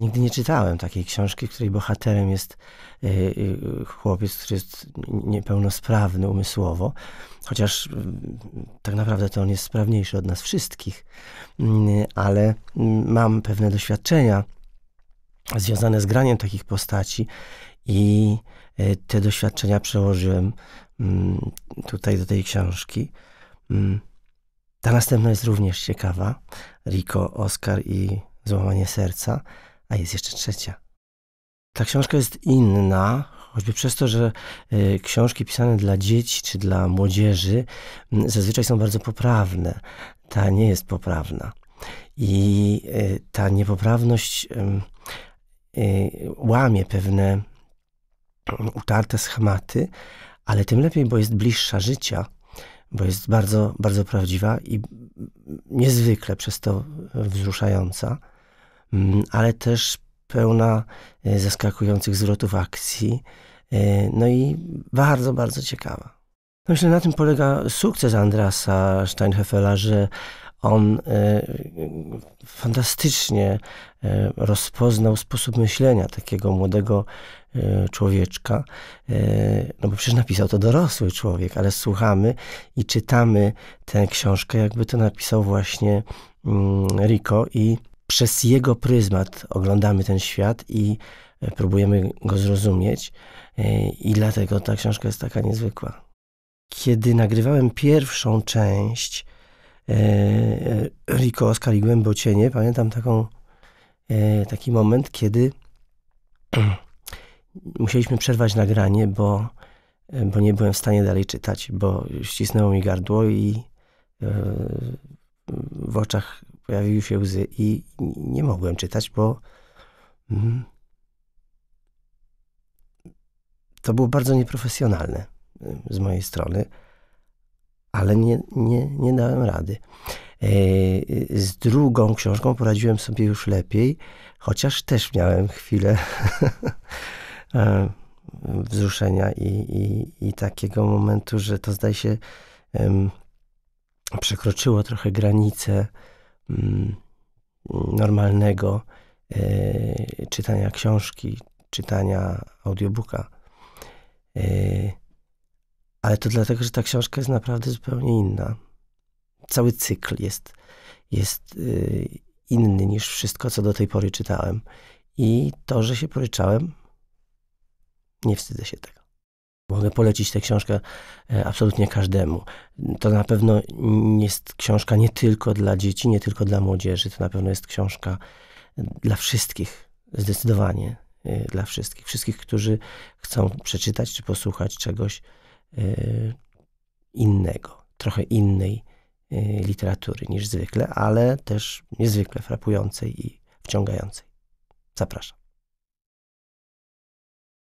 Nigdy nie czytałem takiej książki, której bohaterem jest y, y, chłopiec, który jest niepełnosprawny umysłowo, chociaż y, tak naprawdę to on jest sprawniejszy od nas wszystkich, ale mam pewne doświadczenia związane z graniem takich postaci i te doświadczenia przełożyłem tutaj do tej książki. Ta następna jest również ciekawa. Rico, Oscar i Złamanie serca a jest jeszcze trzecia. Ta książka jest inna, choćby przez to, że y, książki pisane dla dzieci czy dla młodzieży zazwyczaj są bardzo poprawne. Ta nie jest poprawna. I y, ta niepoprawność y, łamie pewne utarte schematy, ale tym lepiej, bo jest bliższa życia, bo jest bardzo, bardzo prawdziwa i niezwykle przez to wzruszająca. Mm, ale też pełna e, zaskakujących zwrotów akcji, e, no i bardzo, bardzo ciekawa. Myślę, na tym polega sukces Andrasa Steinhefela, że on e, fantastycznie rozpoznał sposób myślenia takiego młodego człowieczka, no bo przecież napisał to dorosły człowiek, ale słuchamy i czytamy tę książkę, jakby to napisał właśnie mm, Rico i przez jego pryzmat oglądamy ten świat i e, próbujemy go zrozumieć. E, I dlatego ta książka jest taka niezwykła. Kiedy nagrywałem pierwszą część e, Rico, Oskar i Głębocienie, pamiętam taką, taki moment, kiedy musieliśmy przerwać nagranie, bo, bo nie byłem w stanie dalej czytać, bo ścisnęło mi gardło i w oczach pojawiły się łzy i nie mogłem czytać, bo mm, to było bardzo nieprofesjonalne y, z mojej strony, ale nie, nie, nie dałem rady. E, z drugą książką poradziłem sobie już lepiej, chociaż też miałem chwilę e, wzruszenia i, i, i, takiego momentu, że to zdaje się przekroczyło trochę granice normalnego e, czytania książki, czytania audiobooka. E, ale to dlatego, że ta książka jest naprawdę zupełnie inna. Cały cykl jest, jest e, inny niż wszystko, co do tej pory czytałem. I to, że się poryczałem, nie wstydzę się tego. Mogę polecić tę książkę e, absolutnie każdemu. To na pewno jest książka nie tylko dla dzieci, nie tylko dla młodzieży, to na pewno jest książka dla wszystkich, zdecydowanie e, dla wszystkich. Wszystkich, którzy chcą przeczytać czy posłuchać czegoś e, innego, trochę innej literatury niż zwykle, ale też niezwykle frapującej i wciągającej. Zapraszam.